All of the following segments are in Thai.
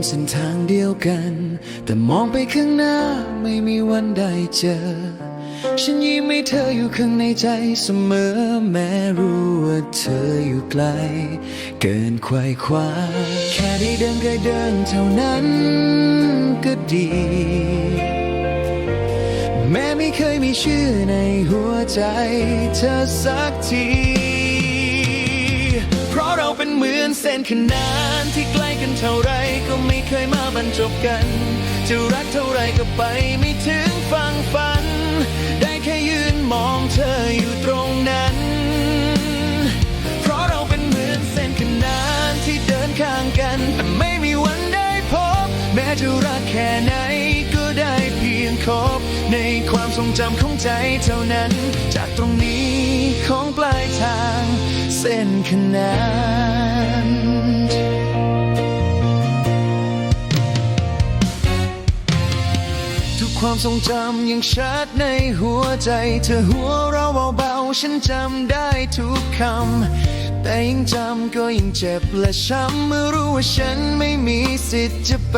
บนเส้นทางเดียวกัน แต่มองไปข้างหน้าไม่มีวันได้เจอ ฉันยิ้มให้เธออยู่ข้างในใจเสมอ แม้รู้ว่าเธออยู่ไกล เกินควายคว้า แค่ได้เดินเคยเดินเท่านั้นก็ดี แม้ไม่เคยมีชื่อในหัวใจเธอสักที เหมือนเส้นขนานที่ใกล้กันเท่าไรก็ไม่เคยมาบรรจบกัน จะรักเท่าไรก็ไปไม่ถึงฟังฝัน ได้แค่ยืนมองเธออยู่ตรงนั้น เพราะเราเป็นเหมือนเส้นขนานที่เดินข้างกันแต่ไม่มีวันได้พบ แม้จะรักแค่ไหนก็ได้เพียงคบ ในความทรงจำของใจเท่านั้น จากตรงนี้ เส้นขนานทุกความทรงจำยังชัดในหัวใจ เธอหัวเราะเบาๆ ฉันจำได้ทุกคำ แต่ยังจำก็ยังเจ็บและช้ำเมื่อรู้ว่าฉันไม่มีสิทธิ์จะไป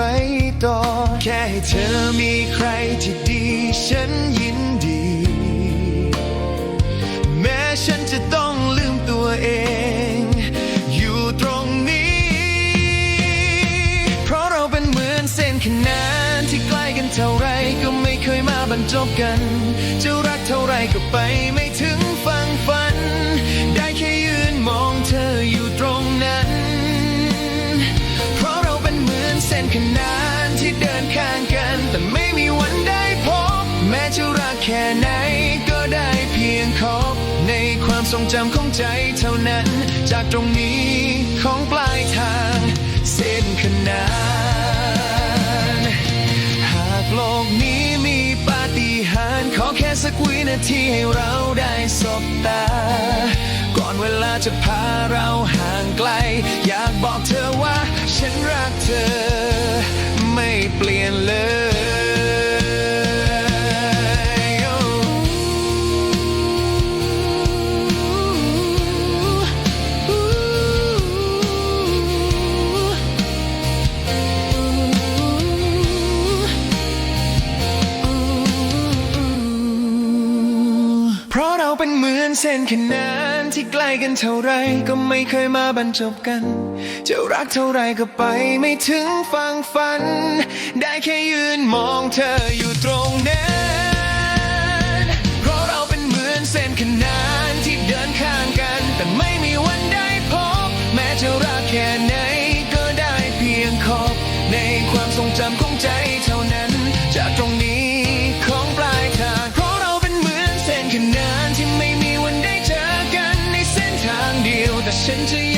ต่อ แค่ให้เธอมีใครานที่ใกล้กันเท่าไรก็ไม่เคยมาบรรจบกัน จะรักเท่าไรก็ไปไม่ถึงฟังฝัน ได้แค่ยืนมองเธออยู่ตรงนั้น เพราะเราเป็นเหมือนเส้นขนานที่เดินข้างกัน แต่ไม่มีวันได้พบ แม้จะรักแค่ไหนก็ได้เพียงคบในความทรงจำของใจเท่านั้น จากตรงนี้ของปลายทาง เส้นขนาน แค่สักวินาทีให้เราได้สบตา ก่อนเวลาจะพาเราห่างไกล อยากบอกเธอว่า ฉันรักเธอ ไม่เปลี่ยนเลย เป็นเหมือนเส้นขนานที่ใกล้กันเท่าไรก็ไม่เคยมาบรรจบกัน จะรักเท่าไรก็ไปไม่ถึงฟังฝัน ได้แค่ยืนมองเธออยู่ตรงนั้นเพราะเราเป็นเหมือนเส้นขนานที่เดินข้างกัน แต่ไม่มีวันได้พบ แม้จะรักแค่ไหนก็ได้เพียงขอบในความทรงจำของใจเท่านั้น ขน